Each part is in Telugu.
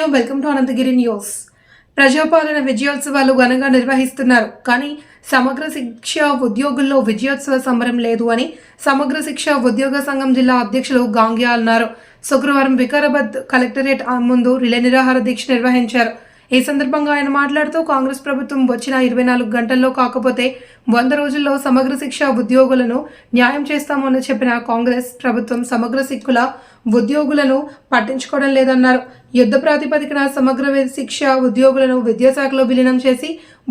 Studio welcome to Anantagiri news. ప్రజాపాలన విజయోత్సవాలు ఘనంగా నిర్వహిస్తున్నారు. కానీ సమగ్ర శిక్ష ఉద్యోగుల్లో విజయోత్సవ సంబరం లేదు అని సమగ్ర శిక్ష ఉద్యోగ సంఘం జిల్లా అధ్యక్షులు గాంగ్యా అన్నారు. శుక్రవారం వికారాబాద్ కలెక్టరేట్ ముందు రిలే నిరాహార దీక్ష నిర్వహించారు. ఈ సందర్భంగా ఆయన మాట్లాడుతూ కాంగ్రెస్ ప్రభుత్వం వచ్చిన ఇరవై నాలుగు గంటల్లో కాకపోతే వంద రోజుల్లో సమగ్ర శిక్ష ఉద్యోగులను న్యాయం చేస్తామని చెప్పిన కాంగ్రెస్ ప్రభుత్వం సమగ్ర సిక్కుల ఉద్యోగులను పట్టించుకోవడం లేదన్నారు. యుద్ధ ప్రాతిపదికన సమగ్ర శిక్ష ఉద్యోగులను విద్యాశాఖలో విలీనం చేసి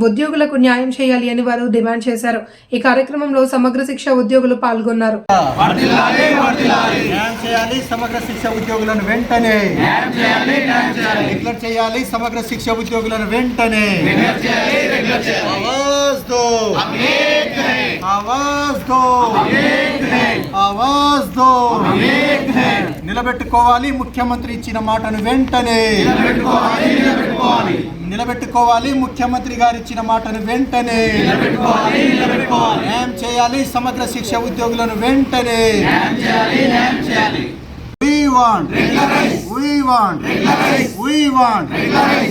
ఉద్యోగులకు న్యాయం చేయాలి అని వారు డిమాండ్ చేశారు. ఈ కార్యక్రమంలో సమగ్ర శిక్ష ఉద్యోగులు పాల్గొన్నారు. సమగ్ర శిక్ష ఉద్యోగులను వెంటనే. డిక్లేర్ చేయాలి సమగ్ర శిక్ష ఉద్యోగులను వెంటనే. ఆవాజ్ దో. ఆవాజ్ దో. ఆవాజ్ దో. నిలబెట్టుకోవాలి. ముఖ్యమంత్రి ఇచ్చిన మాటను వెంటనే నిలబెట్టుకోవాలి ముఖ్యమంత్రి గారు ఇచ్చిన మాటను వెంటనే న్యాయం చేయాలి. సమగ్ర శిక్ష ఉద్యోగులను వెంటనే.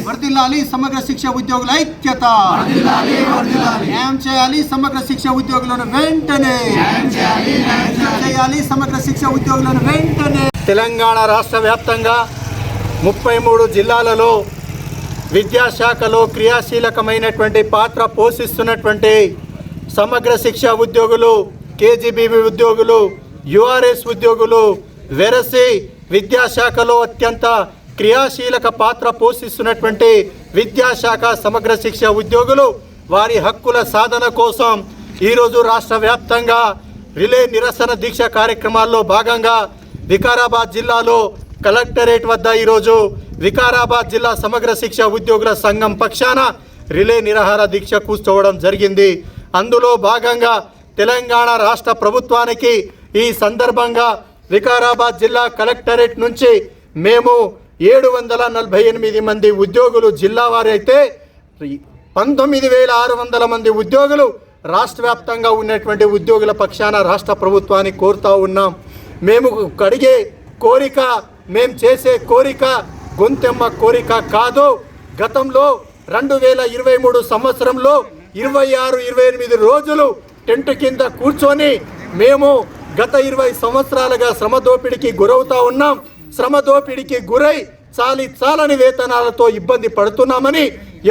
వర్ధిల్లాలి. సమగ్ర శిక్ష ఉద్యోగుల ఐక్యత. న్యాయం చేయాలి. సమగ్ర శిక్ష ఉద్యోగులను వెంటనే చేయాలి. సమగ్ర శిక్ష ఉద్యోగులను వెంటనే తెలంగాణ రాష్ట్ర వ్యాప్తంగా ముప్పై మూడు జిల్లాలలో విద్యాశాఖలో క్రియాశీలకమైనటువంటి పాత్ర పోషిస్తున్నటువంటి సమగ్ర శిక్ష ఉద్యోగులు కేజీబీబీ ఉద్యోగులు యుఆర్ఎస్ ఉద్యోగులు వెరసి విద్యాశాఖలో అత్యంత క్రియాశీలక పాత్ర పోషిస్తున్నటువంటి విద్యాశాఖ సమగ్ర శిక్ష ఉద్యోగులు వారి హక్కుల సాధన కోసం ఈరోజు రాష్ట్ర వ్యాప్తంగా రిలే నిరసన దీక్ష కార్యక్రమాల్లో భాగంగా వికారాబాద్ జిల్లాలో కలెక్టరేట్ వద్ద ఈరోజు వికారాబాద్ జిల్లా సమగ్ర శిక్ష ఉద్యోగుల సంఘం పక్షాన రిలే నిరాహార దీక్ష కూర్చోవడం జరిగింది. అందులో భాగంగా తెలంగాణ రాష్ట్ర ప్రభుత్వానికి ఈ సందర్భంగా వికారాబాద్ జిల్లా కలెక్టరేట్ నుంచి మేము ఏడు వందల నలభై ఎనిమిది మంది ఉద్యోగులు జిల్లా వారైతే పంతొమ్మిది వేల ఆరు వందల మంది ఉద్యోగులు రాష్ట్ర వ్యాప్తంగా ఉన్నటువంటి ఉద్యోగుల పక్షాన రాష్ట్ర ప్రభుత్వాన్ని కోరుతా ఉన్నాం. మేము కడిగే కోరిక మేము చేసే కోరిక గొంతెమ్మ కోరిక కాదు. గతంలో రెండు వేల ఇరవై మూడు సంవత్సరంలో ఇరవై ఆరు ఇరవై ఎనిమిది రోజులు టెంట్ కింద కూర్చొని మేము గత ఇరవై సంవత్సరాలుగా శ్రమ దోపిడికి గురవుతా ఉన్నాం. శ్రమ దోపిడికి గురై చాలి చాలని వేతనాలతో ఇబ్బంది పడుతున్నామని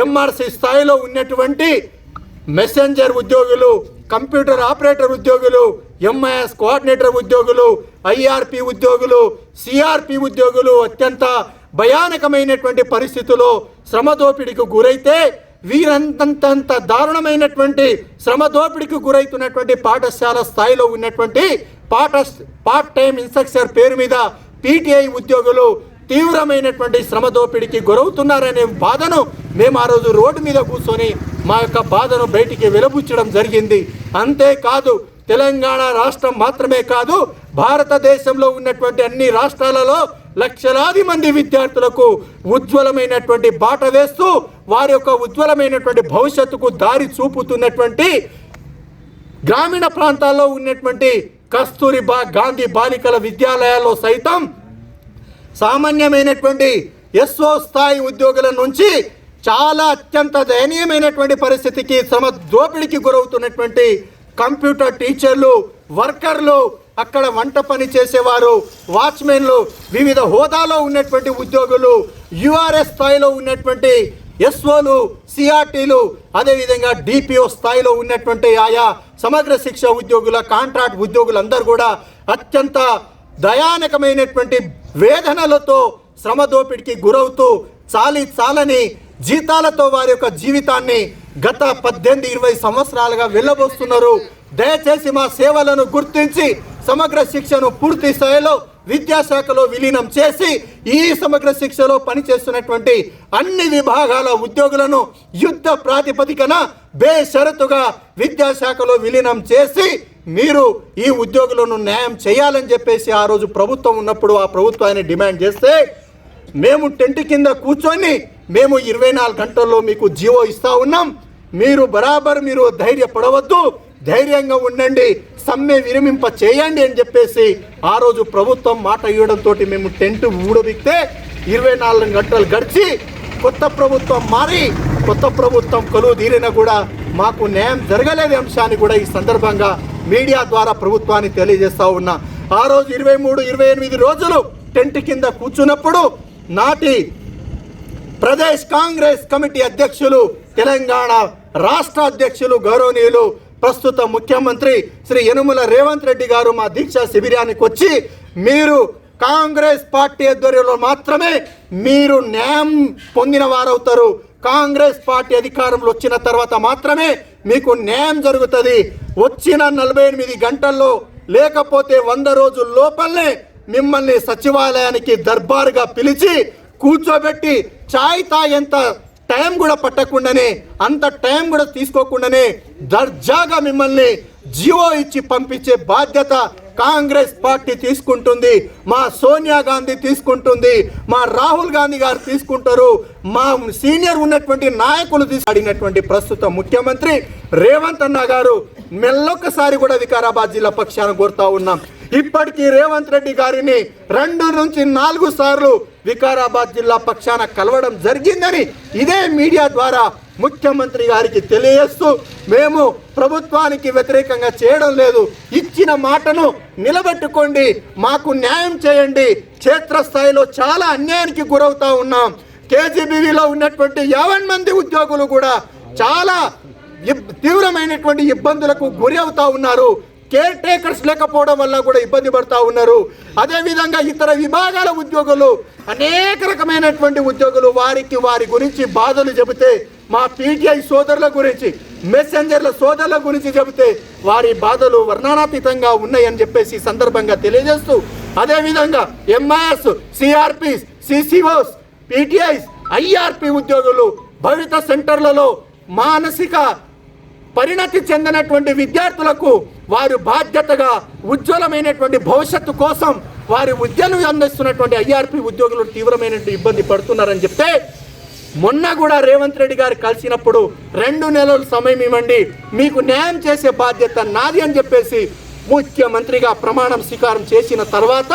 ఎంఆర్సి స్థాయిలో ఉన్నటువంటి మెసెంజర్ ఉద్యోగులు కంప్యూటర్ ఆపరేటర్ ఉద్యోగులు ఎంఐఎస్ కోఆర్డినేటర్ ఉద్యోగులు ఐఆర్పి ఉద్యోగులు సిఆర్పి ఉద్యోగులు అత్యంత భయానకమైనటువంటి పరిస్థితుల్లో శ్రమదోపిడికి గురైతే వీరంతంతంత దారుణమైనటువంటి శ్రమదోపిడికి గురైతున్నటువంటి పాఠశాల స్థాయిలో ఉన్నటువంటి పాఠ పార్ట్ టైం ఇన్స్ట్రక్టర్ పేరు మీద పీటీఐ ఉద్యోగులు తీవ్రమైనటువంటి శ్రమదోపిడికి గురవుతున్నారనే బాధను మేము ఆ రోజు రోడ్డు మీద కూర్చొని మా యొక్క బాధను బయటికి వెలబుచ్చడం జరిగింది. అంతేకాదు తెలంగాణ రాష్ట్రం మాత్రమే కాదు భారతదేశంలో ఉన్నటువంటి అన్ని రాష్ట్రాలలో లక్షలాది మంది విద్యార్థులకు ఉజ్వలమైనటువంటి బాట వేస్తూ వారి యొక్క ఉజ్వలమైనటువంటి భవిష్యత్తుకు దారి చూపుతున్నటువంటి గ్రామీణ ప్రాంతాల్లో ఉన్నటువంటి కస్తూరిబా గాంధీ బాలికల విద్యాలయాల్లో సైతం సామాన్యమైనటువంటి ఎస్ఓ స్థాయి ఉద్యోగుల నుంచి చాలా అత్యంత దయనీయమైనటువంటి పరిస్థితికి శ్రమ దోపిడికి గురవుతున్నటువంటి కంప్యూటర్ టీచర్లు వర్కర్లు అక్కడ వంట పని చేసేవారు వాచ్మెన్లు వివిధ హోదాలో ఉన్నటువంటి ఉద్యోగులు యుఆర్ఎస్ స్థాయిలో ఉన్నటువంటి ఎస్ఓలు సిఆర్టీలు అదేవిధంగా డిపిఓ స్థాయిలో ఉన్నటువంటి ఆయా సమగ్ర శిక్ష ఉద్యోగుల కాంట్రాక్ట్ ఉద్యోగులందరూ కూడా అత్యంత దయానకమైనటువంటి వేదనలతో శ్రమ దోపిడికి గురవుతూ చాలి చాలని జీతాలతో వారి యొక్క జీవితాన్ని గత పద్దెనిమిది ఇరవై సంవత్సరాలుగా వెళ్ళబోస్తున్నారు. దయచేసి మా సేవలను గుర్తించి సమగ్ర శిక్షను పూర్తి స్థాయిలో విద్యాశాఖలో విలీనం చేసి ఈ సమగ్ర శిక్షలో పనిచేస్తున్నటువంటి అన్ని విభాగాల ఉద్యోగులను యుద్ధ ప్రాతిపదికన బేషరతుగా విద్యాశాఖలో విలీనం చేసి మీరు ఈ ఉద్యోగులను న్యాయం చేయాలని చెప్పేసి ఆ రోజు ప్రభుత్వం ఉన్నప్పుడు ఆ ప్రభుత్వాన్ని డిమాండ్ చేస్తే మేము టెంట్ కింద కూర్చొని మేము ఇరవై నాలుగు గంటల్లో మీకు జీవో ఇస్తా ఉన్నాం. మీరు బరాబర్ మీరు ధైర్యపడవద్దు. ధైర్యంగా ఉండండి సమ్మె విరమింప చేయండి అని చెప్పేసి ఆ రోజు ప్రభుత్వం మాట ఇవ్వడంతో మేము టెంట్ ఊడబిక్తే ఇరవై నాలుగు గంటలు గడిచి కొత్త ప్రభుత్వం మారి కొత్త ప్రభుత్వం కొలువు తీరినా కూడా మాకు న్యాయం జరగలేని అంశాన్ని కూడా ఈ సందర్భంగా మీడియా ద్వారా ప్రభుత్వాన్ని తెలియజేస్తా ఉన్నా. ఆ రోజు ఇరవై మూడు ఇరవై ఎనిమిది రోజులు టెంట్ కింద కూర్చున్నప్పుడు నాటి ప్రదేశ్ కాంగ్రెస్ కమిటీ అధ్యక్షులు తెలంగాణ రాష్ట్ర అధ్యక్షులు గౌరవనీయులు ప్రస్తుత ముఖ్యమంత్రి శ్రీ యనుమల రేవంత్ రెడ్డి గారు మా దీక్షా శిబిరానికి వచ్చి మీరు కాంగ్రెస్ పార్టీ ఆధ్వర్యంలో మాత్రమే మీరు న్యాయం పొందిన వారవుతారు. కాంగ్రెస్ పార్టీ అధికారంలో వచ్చిన తర్వాత మాత్రమే మీకు న్యాయం జరుగుతుంది. వచ్చిన నలభై ఎనిమిది గంటల్లో లేకపోతే వంద రోజుల లోపలనే మిమ్మల్ని సచివాలయానికి దర్బారుగా పిలిచి కూర్చోబెట్టి చాయ్ తాగేంత టైం కూడా పట్టకుండానే అంత టైం కూడా తీసుకోకుండానే దర్జాగా మిమ్మల్ని జీవో ఇచ్చి పంపించే బాధ్యత కాంగ్రెస్ పార్టీ తీసుకుంటుంది మా సోనియా గాంధీ తీసుకుంటుంది మా రాహుల్ గాంధీ గారు తీసుకుంటారు మా సీనియర్ ఉన్నటువంటి నాయకులు తీసుకున్నటువంటి ప్రస్తుత ముఖ్యమంత్రి రేవంత్ అన్న గారు మెల్లొకసారి కూడా వికారాబాద్ జిల్లా పక్షాన కోరుతా ఉన్నాం. ఇప్పటికీ రేవంత్ రెడ్డి గారిని రెండు నుంచి నాలుగు సార్లు వికారాబాద్ జిల్లా పక్షాన కలవడం జరిగిందని ఇదే మీడియా ద్వారా ముఖ్యమంత్రి గారికి తెలియజేస్తూ మేము ప్రభుత్వానికి వ్యతిరేకంగా చేయడం లేదు. ఇచ్చిన మాటను నిలబెట్టుకోండి. మాకు న్యాయం చేయండి. క్షేత్రస్థాయిలో చాలా అన్యాయానికి గురవుతా ఉన్నాం. కేజీబీవీలో ఉన్నటువంటి యావన్ మంది ఉద్యోగులు కూడా చాలా తీవ్రమైనటువంటి ఇబ్బందులకు గురి అవుతా ఉన్నారు. కేర్ టేకర్స్ లేకపోవడం వల్ల కూడా ఇబ్బంది పడుతూ ఉన్నారు. అదేవిధంగా ఇతర విభాగాల ఉద్యోగులు అనేక రకమైనటువంటి ఉద్యోగులు వారికి వారి గురించి బాధలు చెబితే మా పీటీఐ సోదరుల గురించి మెసెంజర్ల సోదరుల గురించి చెబితే వారి బాధలు వర్ణనాతీతంగా ఉన్నాయని చెప్పేసి సందర్భంగా తెలియజేస్తూ అదేవిధంగా MIS CRPs CCOs PTIs IRP ఉద్యోగులు భవిత సెంటర్లలో మానసిక పరిణతి చెందినటువంటి విద్యార్థులకు వారు బాధ్యతగా ఉజ్వలమైనటువంటి భవిష్యత్తు కోసం వారి విద్యను అందిస్తున్నటువంటి ఐఆర్పి ఉద్యోగులు తీవ్రమైనటువంటి ఇబ్బంది పడుతున్నారని చెప్తే మొన్న కూడా రేవంత్ రెడ్డి గారు కలిసినప్పుడు రెండు నెలల సమయం ఇవ్వండి మీకు న్యాయం చేసే బాధ్యత నాది అని చెప్పేసి ముఖ్యమంత్రిగా ప్రమాణం స్వీకారం చేసిన తర్వాత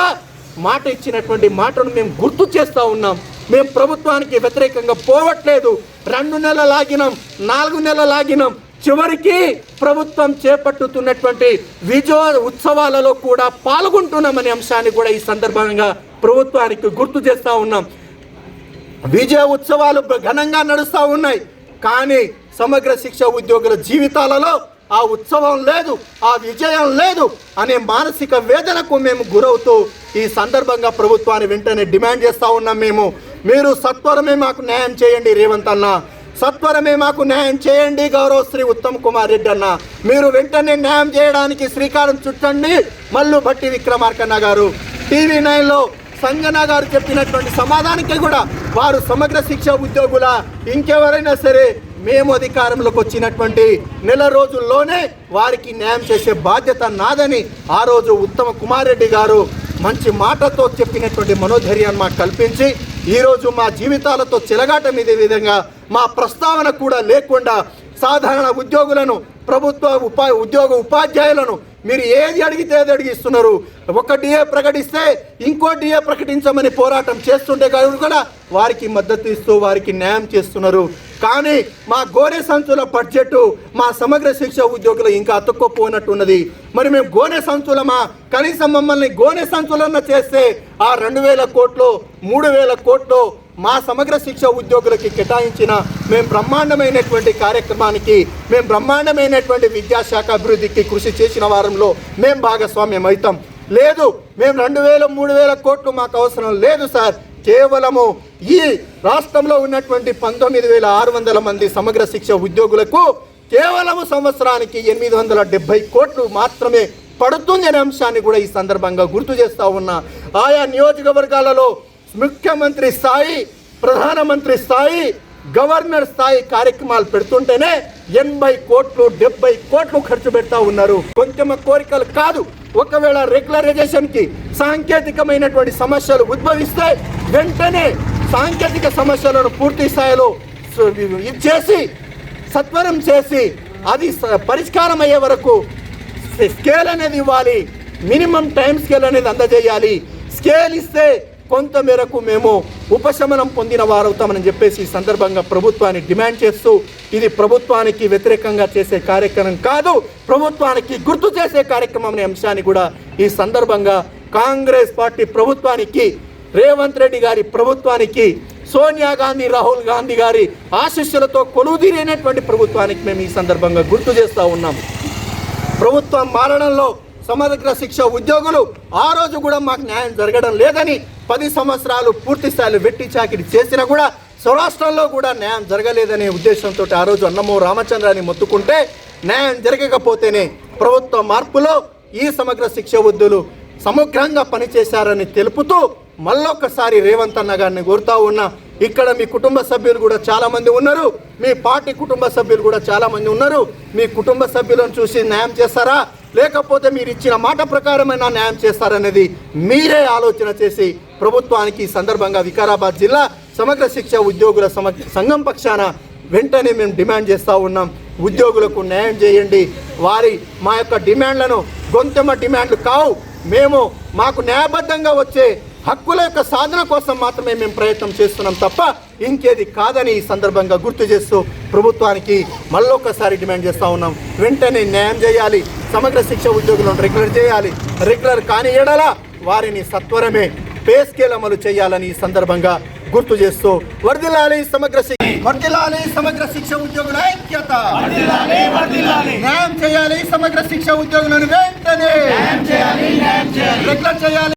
మాట ఇచ్చినటువంటి మాటను మేము గుర్తు చేస్తూ ఉన్నాం. మేము ప్రభుత్వానికి వ్యతిరేకంగా పోవట్లేదు. రెండు నెలలు ఆగినాం నాలుగు నెలలు ఆగినాం. చివరికి ప్రభుత్వం చేపట్టుతున్నటువంటి విజయ ఉత్సవాలలో కూడా పాల్గొంటున్నామనే అంశాన్ని కూడా ఈ సందర్భంగా ప్రభుత్వానికి గుర్తు చేస్తూ ఉన్నాం. విజయ ఉత్సవాలు ఘనంగా నడుస్తూ ఉన్నాయి. కానీ సమగ్ర శిక్ష ఉద్యోగుల జీవితాలలో ఆ ఉత్సవం లేదు ఆ విజయం లేదు అనే మానసిక వేదనకు మేము గురవుతూ ఈ సందర్భంగా ప్రభుత్వాన్ని వెంటనే డిమాండ్ చేస్తూ ఉన్నాం మేము. మీరు సత్వరమే మాకు న్యాయం చేయండి రేవంత్ అన్న. సత్వరమే మాకు న్యాయం చేయండి గౌరవ శ్రీ ఉత్తమ్ కుమార్ రెడ్డి అన్న. మీరు వెంటనే న్యాయం చేయడానికి శ్రీకారం చుట్టండి. మల్లు భట్టి విక్రమార్కన్న గారు. టీవీ నైన్లో సంజన గారు చెప్పినటువంటి సమాధానానికి కూడా వారు సమగ్ర శిక్ష ఉద్యోగుల ఇంకెవరైనా సరే మేము అధికారంలోకి వచ్చినటువంటి నెల రోజుల్లోనే వారికి న్యాయం చేసే బాధ్యత నాదని ఆ రోజు ఉత్తమ కుమార్ రెడ్డి గారు మంచి మాటతో చెప్పినటువంటి మనోధైర్యాన్ని మాకు కల్పించి ఈరోజు మా జీవితాలతో చెలగాట మీద విధంగా మా ప్రస్తావన కూడా లేకుండా సాధారణ ఉద్యోగులను ప్రభుత్వ ఉపా ఉద్యోగ ఉపాధ్యాయులను మీరు ఏది అడిగితే అది అడిగిస్తున్నారు. ఒక డిఏ ప్రకటిస్తే ఇంకో డిఏ ప్రకటించమని పోరాటం చేస్తుంటే కూడా వారికి మద్దతు ఇస్తూ వారికి న్యాయం చేస్తున్నారు. కానీ మా గోనె సంచుల బడ్జెట్ మా సమగ్ర శిక్ష ఉద్యోగులు ఇంకా అతుక్కుపోయినట్టున్నది. మరి మేము గోనె సంచులమా? కనీసం మమ్మల్ని గోనె సంచులన్న చేస్తే ఆ రెండు వేల కోట్లు మూడు వేల కోట్లు మా సమగ్ర శిక్ష ఉద్యోగులకి కేటాయించిన మేము బ్రహ్మాండమైనటువంటి కార్యక్రమానికి మేము బ్రహ్మాండమైనటువంటి విద్యాశాఖ అభివృద్ధికి కృషి చేసిన వారంలో మేము భాగస్వామ్యం అవుతాం లేదు మేము రెండు వేల మూడు వేల కోట్లు మాకు అవసరం లేదు సార్. కేవలము ఈ రాష్ట్రంలో ఉన్నటువంటి పంతొమ్మిది వేల ఆరు వందల మంది సమగ్ర శిక్ష ఉద్యోగులకు కేవలము సంవత్సరానికి ఎనిమిది వందల డెబ్బై కోట్లు మాత్రమే పడుతుంది అనే అంశాన్ని కూడా ఈ సందర్భంగా గుర్తు చేస్తా ఉన్నా. ఆయా నియోజకవర్గాలలో ముఖ్యమంత్రి స్థాయి ప్రధానమంత్రి స్థాయి గవర్నర్ స్థాయి కార్యక్రమాలు పెడుతుంటేనే ఎనభై కోట్లు డెబ్బై కోట్లు ఖర్చు పెడతా ఉన్నారు. కొంచెం కోరికలు కాదు. ఒకవేళ రెగ్యులరైజేషన్కి సాంకేతికమైనటువంటి సమస్యలు ఉద్భవిస్తే వెంటనే సాంకేతిక సమస్యలను పూర్తి స్థాయిలో ఇది చేసి సత్వరం చేసి అది పరిష్కారం అయ్యే వరకు స్కేల్ అనేది ఇవ్వాలి. మినిమం టైం స్కేల్ అనేది అందజేయాలి. స్కేల్ ఇస్తే కొంత మేరకు మేము ఉపశమనం పొందిన వారవుతామని చెప్పేసి ఈ సందర్భంగా ప్రభుత్వాన్ని డిమాండ్ చేస్తూ ఇది ప్రభుత్వానికి వ్యతిరేకంగా చేసే కార్యక్రమం కాదు ప్రభుత్వానికి గుర్తు చేసే కార్యక్రమం అనే అంశాన్ని కూడా ఈ సందర్భంగా కాంగ్రెస్ పార్టీ ప్రభుత్వానికి రేవంత్ రెడ్డి గారి ప్రభుత్వానికి సోనియా గాంధీ రాహుల్ గాంధీ గారి ఆశీస్సులతో కొలువుదీరైనటువంటి ప్రభుత్వానికి మేము ఈ సందర్భంగా గుర్తు చేస్తూ ఉన్నాం. ప్రభుత్వం మారడంలో సమగ్ర శిక్ష ఉద్యోగులు ఆ రోజు కూడా మాకు న్యాయం జరగడం లేదని పది సంవత్సరాలు పూర్తి స్థాయిలో వెట్టి చాకిరి చేసినా కూడా స్వరాష్ట్రంలో కూడా న్యాయం జరగలేదనే ఉద్దేశంతో ఆ రోజు అన్నమో రామచంద్రాన్ని మొత్తుకుంటే న్యాయం జరగకపోతేనే ప్రభుత్వ మార్పులో ఈ సమగ్ర శిక్ష వృద్ధులు సమగ్రంగా పనిచేశారని తెలుపుతూ మళ్ళొక్కసారి రేవంత్ అన్న గారిని కోరుతా ఉన్నా. ఇక్కడ మీ కుటుంబ సభ్యులు కూడా చాలామంది ఉన్నారు. మీ పార్టీ కుటుంబ సభ్యులు కూడా చాలామంది ఉన్నారు. మీ కుటుంబ సభ్యులను చూసి న్యాయం చేస్తారా? లేకపోతే మీరు ఇచ్చిన మాట ప్రకారమైన న్యాయం చేస్తారనేది మీరే ఆలోచన చేసి ప్రభుత్వానికి ఈ సందర్భంగా వికారాబాద్ జిల్లా సమగ్ర శిక్ష ఉద్యోగుల సమ సంఘం పక్షాన వెంటనే మేము డిమాండ్ చేస్తూ ఉన్నాం. ఉద్యోగులకు న్యాయం చేయండి. వారి మా యొక్క డిమాండ్లను గొంతెమ్మ డిమాండ్లు కావు. మేము మాకు న్యాయబద్ధంగా వచ్చే హక్కుల యొక్క సాధన కోసం మాత్రమే మేము ప్రయత్నం చేస్తున్నాం తప్ప ఇంకేది కాదని ఈ సందర్భంగా గుర్తు చేస్తూ ప్రభుత్వానికి మళ్ళొక్కసారి డిమాండ్ చేస్తూ ఉన్నాం. వెంటనే న్యాయం చేయాలి. సమగ్ర శిక్ష ఉద్యోగులను రెగ్యులర్ చేయాలి. రెగ్యులర్ కాని ఎడల వారిని సత్వరమే పే స్కేల్ అమలు చేయాలని ఈ సందర్భంగా గుర్తు చేస్తూ వర్దిలాలి సమగ్ర శిక్ష వర్దిలాలి సమగ్ర శిక్ష ఉద్యోగుల ఐక్యత. న్యాయం చేయాలి సమగ్ర శిక్ష ఉద్యోగులను వెంటనే. రెగ్యులర్ చేయాలి.